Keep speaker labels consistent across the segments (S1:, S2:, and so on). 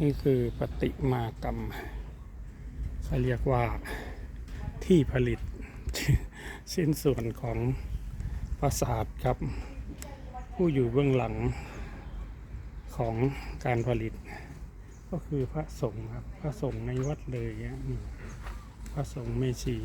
S1: นี่คือปฏิมากรรมเขาเรียกว่าที่ผลิตสิ้นส่วนของปราสาทครับ ผู้อยู่เบื้องหลังของการผลิต ก็คือพระสงฆ์ครับ พระสงฆ์ในวัดเลยนี่พระสงฆ์เมชี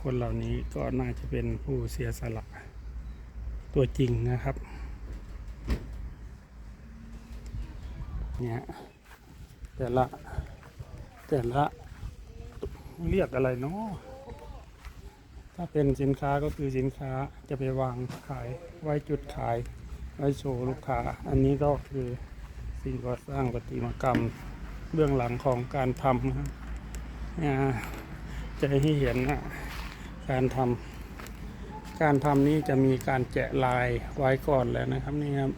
S1: คนเหล่านี้ก็น่าจะเป็นผู้เสียสละตัวจริงนะครับ เนี่ย แต่ละ แต่ละเรียกอะไรเนาะถ้าเป็นสินค้าก็คือสินค้าจะไปวางขายไว้จุดขาย ไว้โชว์ลูกค้า อันนี้ก็คือสิ่งก่อสร้างประติมากรรมเบื้องหลังของการทำนะครับจะให้เห็นนะการทำการทำนี้จะมีการแกะลายไว้ก่อนแล้วนะครับนี่ครับ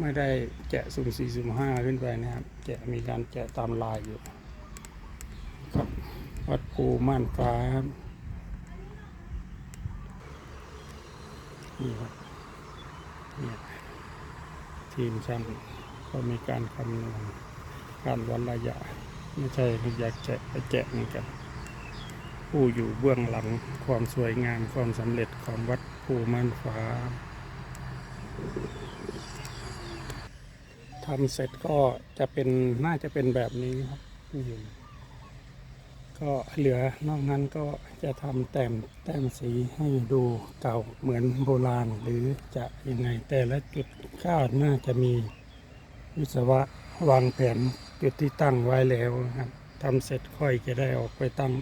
S1: ไม่ได้แกะสุ่มสี่สุ่มห้าขึ้นไปนะครับ แกะมีการแกะตามลายอยู่ครับวัดภูม่านฟ้าครับนี่ครับเนี่ยทีมช่างก็มีการคำนวณการวัดระยะ ไม่ใช่อยากแกะไปแกะเหมือนกันผู้อยู่เบื้องหลังความสวยงามความสำเร็จของวัดภูม่านฟ้า ทำเสร็จก็จะเป็นน่าจะเป็นแบบนี้ครับก็เหลือนอกนั้นก็จะทำแต้มแต้มสีให้ดูเก่าเหมือนโบราณ หรือจะยังไงแต่ละจุดก็น่าจะมีวิศวะวางแผนจุดที่ตั้งไว้แล้วครับทำเสร็จค่อยจะได้ออกไปตั้ง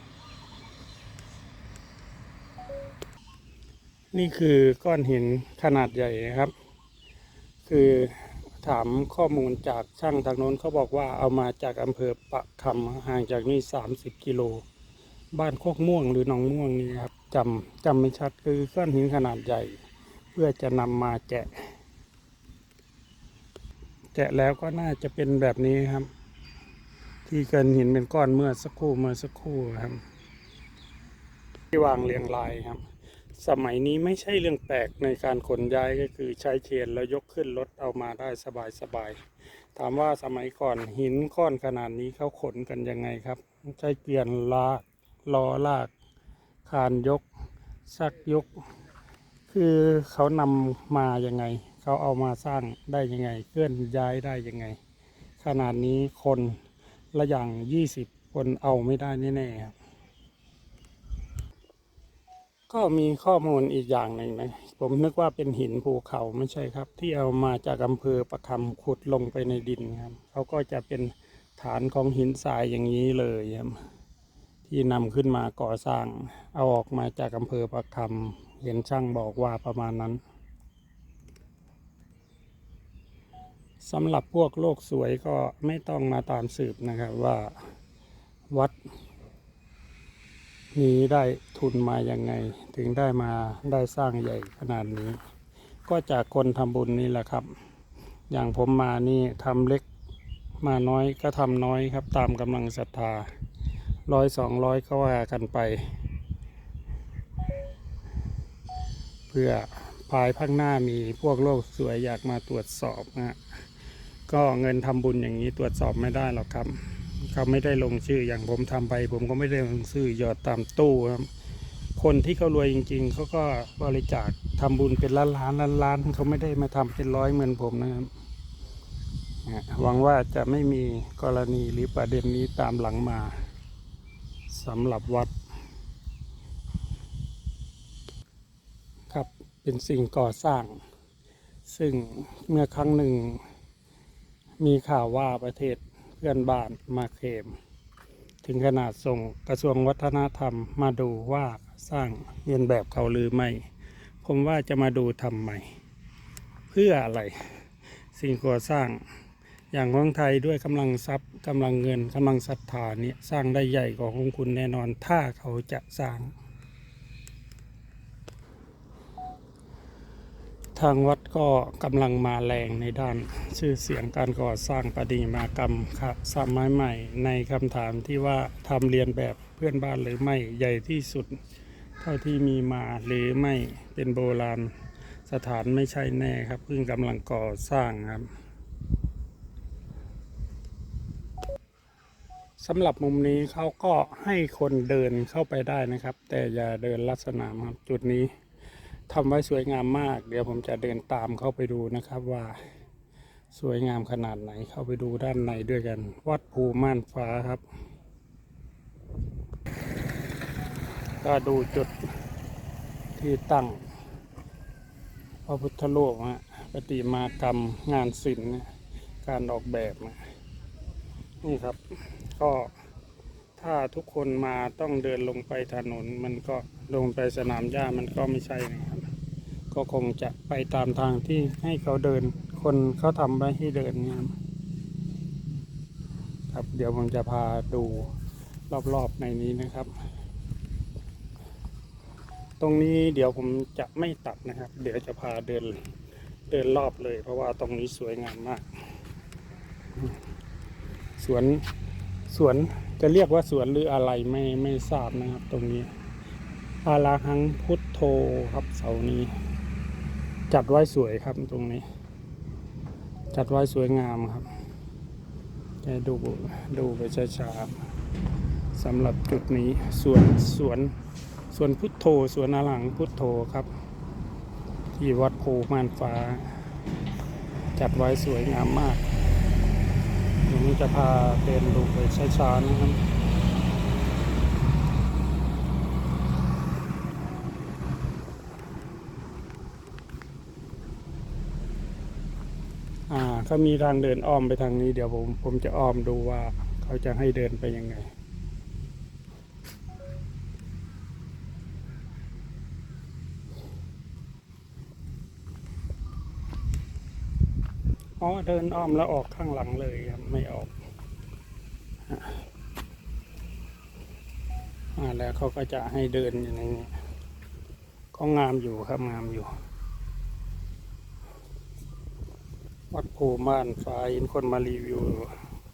S1: นี่คือก้อนหินขนาดใหญ่นะครับ คือ ถามข้อมูลจากช่างทางโน้นเขาบอกว่าเอามาจากอำเภอปะคำห่างจากนี่30 กิโล บ้านโคกม่วงหรือหนองม่วงนี่ครับจำจำไม่ชัดคือก้อนหินขนาดใหญ่ เพื่อจะนำมาแกะ แกะแล้วก็น่าจะเป็นแบบนี้ครับ ที่เกินหินเป็นก้อนเมื่อสักครู่เมื่อสักครู่ครับ ที่วางเรียงรายครับ สมัยนี้ไม่ใช่เรื่องแปลกในการขนย้ายก็คือใช้เชนแล้วยกขึ้นรถเอามาได้สบายสบายๆถามว่าสมัยก่อนหินก้อนขนาดนี้เขาขนกันยังไงครับ ใช้เกวียนลากล้อลาก คานยกซักยก คือเขานำมายังไง เขาเอามาสร้างได้ยังไง เคลื่อนย้ายได้ยังไง ขนาดนี้คนละอย่างยี่สิบคนเอาไม่ได้แน่ๆครับ ก็มีข้อมูลอีกอย่างหนึ่งนะผมนึกว่าเป็นหินภูเขาไม่ใช่ครับ ที่เอามาจากอำเภอประคำขุดลงไปในดินครับเขาก็จะเป็นฐานของหินทรายอย่างนี้เลยครับที่นำขึ้นมาก่อสร้าง เอาออกมาจากอำเภอประคำเห็นช่างบอกว่าประมาณนั้นสำหรับพวกโลกสวยก็ไม่ต้องมาตามสืบนะครับว่าวัด นี้ได้ทุนมายังไง ถึงได้มาได้สร้างใหญ่ขนาดนี้ ก็จากคนทำบุญนี่แหละครับ อย่างผมมานี่ทำเล็กมาน้อยก็ทำน้อยครับ ตามกำลังศรัทธาร้อยสองร้อยก็ว่ากันไป เพื่อภายภาคหน้ามีพวกโลกสวยอยากมาตรวจสอบนะฮะก็เงินทำบุญอย่างนี้ตรวจสอบไม่ได้หรอกครับ เขาไม่ได้ลงชื่ออย่างผมทำไป ผมก็ไม่ได้ลงชื่อหยอดตามตู้ครับ คนที่เขารวยจริง ๆเขาก็บริจาคทำบุญเป็นล้านล้านล้านล้านเขาไม่ได้มาทำเป็นร้อยเหมือนผมนะครับหวังว่าจะไม่มีกรณีหรือประเด็นนี้ตามหลังมาสำหรับวัด ครับเป็นสิ่งก่อสร้าง ซึ่งเมื่อครั้งหนึ่งมีข่าวว่าประเทศ พื่อนบ้านมาเคลมถึงขนาดส่งกระทรวงวัฒนธรรมมาดูว่าสร้างเรียนแบบเขาหรือไม่ ผมว่าจะมาดูทำไมเพื่ออะไร สิ่งก่อสร้าง อย่างของไทยด้วยกำลังทรัพย์กำลังเงินกำลังศรัทธาเนี่ยสร้างได้ใหญ่กว่าของคุณแน่นอนถ้าเขาจะสร้าง ทางวัดก็กำลังมาแรงในด้านชื่อเสียงการก่อสร้างประติมากรรมค่ะสมัยใหม่ในคำถามที่ว่าทำเรียนแบบเพื่อนบ้านหรือไม่ใหญ่ที่สุด เท่าที่มีมาหรือไม่เป็นโบราณสถานไม่ใช่แน่ครับเพิ่งกำลังก่อสร้างครับสำหรับมุมนี้เขาก็ให้คนเดินเข้าไปได้นะครับ แต่อย่าเดินลัดสนามครับจุดนี้ ทำไว้สวยงามมาก เดี๋ยวผมจะเดินตามเข้าไปดูนะครับว่าสวยงามขนาดไหนเข้าไปดูด้านในด้วยกัน วัดภูม่านฟ้าครับ ก็ดูจุดที่ตั้งพระพุทธรูปฮะประติมากรรมงานศิลป์การออกแบบนี่ครับ ก็ถ้าทุกคนมาต้องเดินลงไปถนนมันก็ ลงไปสนามหญ้ามันก็ไม่ใช่นะครับ ก็คงจะไปตามทางที่ให้เขาเดิน คนเขาทำไว้ให้เดินนี่ยครับครับเดี๋ยวผมจะพาดูรอบๆในนี้นะครับ ตรงนี้เดี๋ยวผมจะไม่ตัดนะครับ เดี๋ยวจะพาเดินเดินรอบเลย เพราะว่าตรงนี้สวยงามมาก สวนสวนจะเรียกว่าสวนหรืออะไรไม่ไม่ทราบนะครับ ตรงนี้ อาราหังพุทโธครับเสานี้ จัดไว้สวยครับตรงนี้ จัดไว้สวยงามครับจะดูดูไปช้าๆสำหรับจุดนี้สวนสวนสวนพุทโธสวนอาหลังพุทโธครับ ที่วัดโพม่านฟ้า จัดไว้สวยงามมากผมจะพาเดินดูไปช้าๆนะครับ อ่าเขามีทางเดินอ้อมไปทางนี้ เดี๋ยวผมผมจะอ้อมดูว่าเขาจะให้เดินไปยังไง อ๋อเดินอ้อมแล้วออกข้างหลังเลยครับไม่ออกอ่าแล้วเขาก็จะให้เดินอย่างนี้ก็งามอยู่ครับงามอยู่ วัดภูม่านฟ้าเห็นคนมารีวิว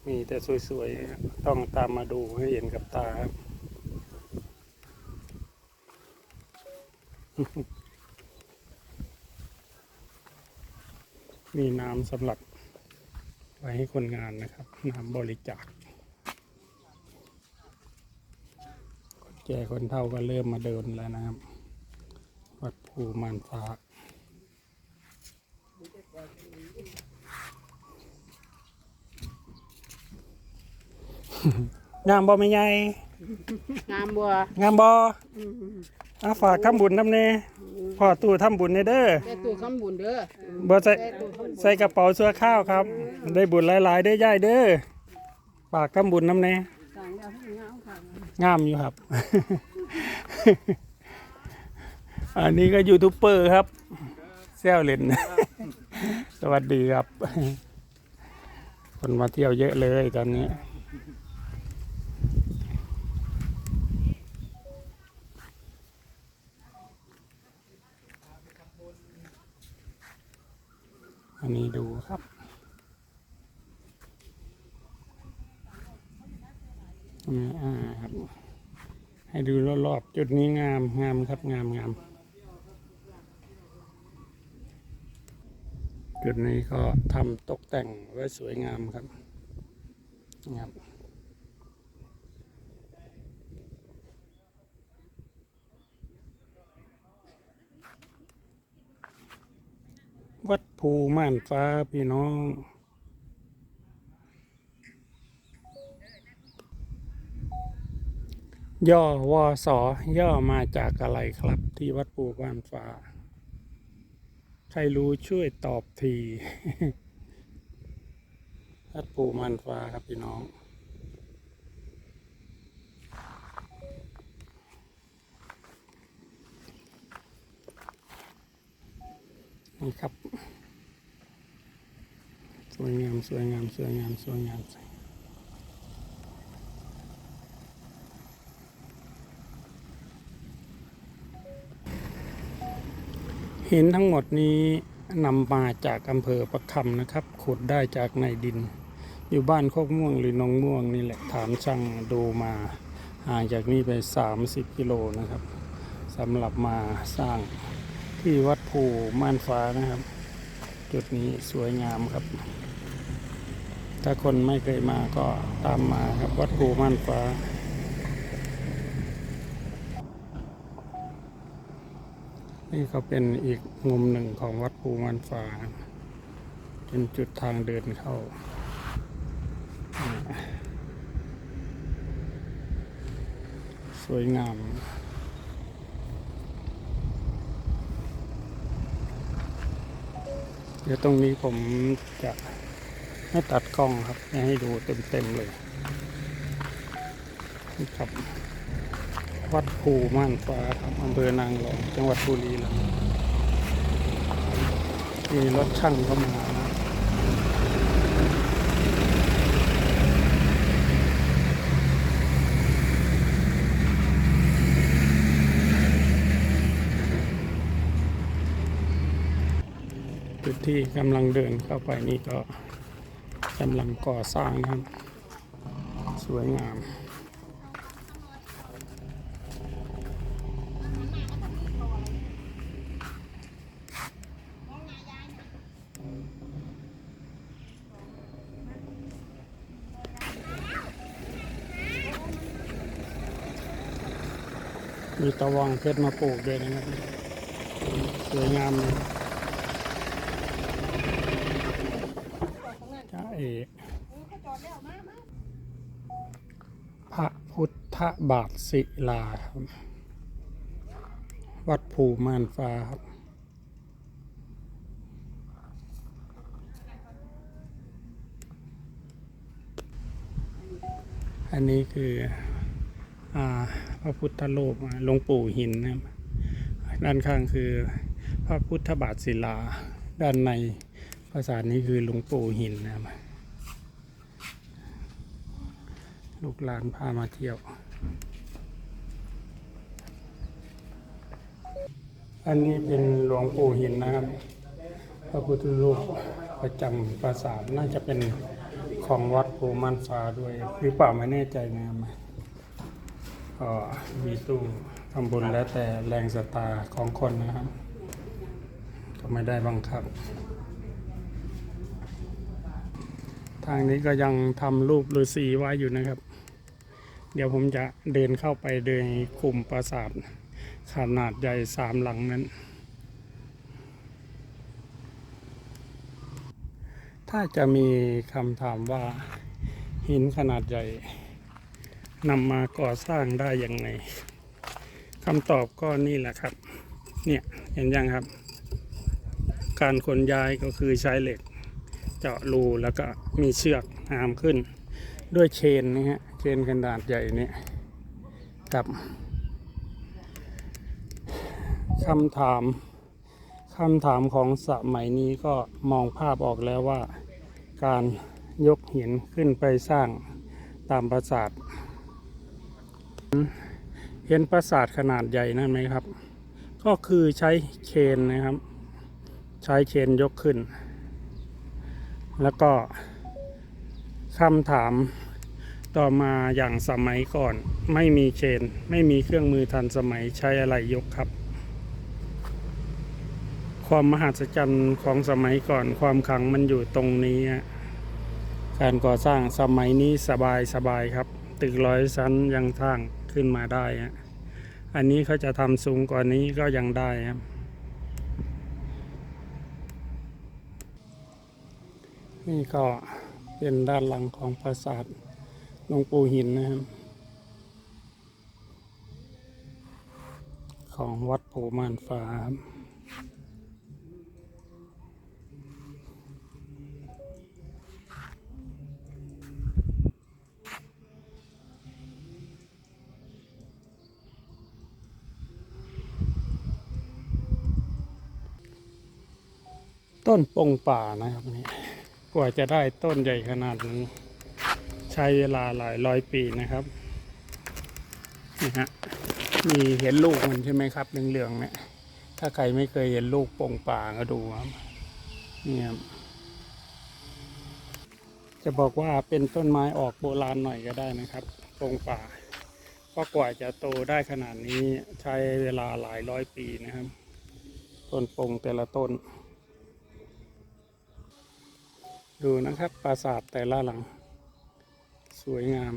S1: มีแต่สวยๆ ต้องตามมาดูให้เห็นกับตาครับมีน้ำสำหรับไว้ให้คนงานนะครับ น้ำบริจาคคนแก่คนเฒ่าก็เริ่มมาเดินแล้วนะครับ วัดภูมานฟ้า งามบ่ไม่ใหญ่
S2: งามบัว
S1: งามบ่อาฝากทำบุญทำเน่พ่อตู่ทำบุญเนเด้อ
S2: แต่ตัวคำบุญเด้อ
S1: บ่ใส่
S2: แต่ตัวคำบุญ
S1: ใส่กระเป๋าเสื้อข้าวครับ ได้บุญหลายๆได้อย่ายเด้อฝากทำบุญน้ำเน่
S2: สั่งแล้วให้งามค่ะ
S1: งามอยู่ครับ อันนี้ก็ยูทูบเบอร์ครับแซวเล่น สวัสดีครับ คนมาเที่ยวเยอะเลยตอนนี้ อันนี้ดูครับ อ่าอ่ครับ ให้ดูรอบๆจุดนี้งามงามครับงามงามจุดนี้ก็ทำตกแต่งไว้สวยงามครับครับ วัดภูม่านฟ้าพี่น้อง ย่อวอสอย่อมาจากอะไรครับ ที่วัดปูบ้านฟ้า ใครรู้ช่วยตอบที วัดปูมันฟ้าครับพี่น้อง นี่ครับ สวยงามสวยงามสวยงามสวยงามหินทั้งหมดนี้นำมาจากอำเภอประคำนะครับ ขุดได้จากในดิน อยู่บ้านโคกม่วงหรือนองม่วงนี่แหละถามช่างดูมาห่างจากนี้ไป 30 กิโลนะครับสำหรับมาสร้าง ที่วัดภูม่านฟ้านะครับ จุดนี้สวยงามครับ ถ้าคนไม่เคยมาก็ตามมาครับวัดภูม่านฟ้า นี่ก็เป็นอีกมุมหนึ่งของวัดภูม่านฟ้า เป็นจุดทางเดินเข้าสวยงาม เดี๋ยวตรงนี้ผมจะไม่ตัดกล้องครับให้ดูเต็มๆเลยนี่ครับ วัดภูม่านฟ้าครับอำเภอนางรองจังหวัดบุรีรัมย์มีรถช่างเข้ามา ที่กำลังเดินเข้าไปนี่ก็กำลังก่อสร้างนะครับ สวยงามมีตะวังเพชรมาปลูกด้วยนะครับ สวยงามเลยจ้าเอก พระพุทธบาทศิลาครับ วัดภูมานฟ้าครับอันนี้คืออพระพุทธรูปหลวงปู่หินนะครับด้านข้างคือพระพุทธบาทศิลา ด้านในภาษานี้คือหลวงปู่หินนะครับ ลูกหลานพามาเที่ยว อันนี้เป็นหลวงปู่หินนะครับ พระพุทธรูปประจำปราสาทน่าจะเป็นของวัดภูมันฟ้าด้วย หรือเปล่าไม่แน่ใจนะครับก็มีตู้ทำบุญแล้วแต่แรงศรัทธาของคนนะครับ ก็ไม่ได้บังคับ ทางนี้ก็ยังทำรูปฤาษีไว้อยู่นะครับ เดี๋ยวผมจะเดินเข้าไปโดยกลุ่มปราสาทขนาดใหญ่สามหลังนั้น ถ้าจะมีคำถามว่าหินขนาดใหญ่นำมาก่อสร้างได้ยังไงคำตอบก็นี่แหละครับ เนี่ยเห็นยังครับ การขนย้ายก็คือใช้เหล็ก เจาะรูแล้วก็มีเชือกหามขึ้น ด้วยเชนนะฮะ เชนขนาดใหญ่เนี่ยกับคำถามคำถามของสมัยนี้ก็มองภาพออกแล้วว่า การยกหินขึ้นไปสร้างตามปราสาทเห็นปราสาทขนาดใหญ่นั่นไหมครับ ก็คือใช้เคนนะครับ ใช้เคนยกขึ้น แล้วก็ คำถามต่อมาอย่างสมัยก่อน ไม่มีเคนไม่มีเครื่องมือทันสมัยใช้อะไรยกครับ ความมหัศจรรย์ของสมัยก่อนความขลังมันอยู่ตรงนี้ การก่อสร้างสมัยนี้สบายสบายครับ ตึกร้อยชั้นยังสร้างขึ้นมาได้ อันนี้เขาจะทำสูงกว่านี้ก็ยังได้ครับนี่ก็ เป็นด้านหลังของปราสาทหลวงปู่หินนะครับ ของวัดภูม่านฟ้าครับต้นปงป่านะครับนี่ กว่าจะได้ต้นใหญ่ขนาดนี้ใช้เวลาหลายร้อยปีนะครับนี่ฮะมีเห็นลูกมันใช่ไหมครับเหลืองๆเนี่ยถ้าใครไม่เคยเห็นลูกปงป่าก็ดูครับนี่ครับจะบอกว่าเป็นต้นไม้ออกโบราณหน่อยก็ได้นะครับปงป่าเพราะกว่าจะโตได้ขนาดนี้ใช้เวลาหลายร้อยปีนะครับ ต้นปงแต่ละต้น ดูนะครับปราสาทแต่ละหลัง สวยงาม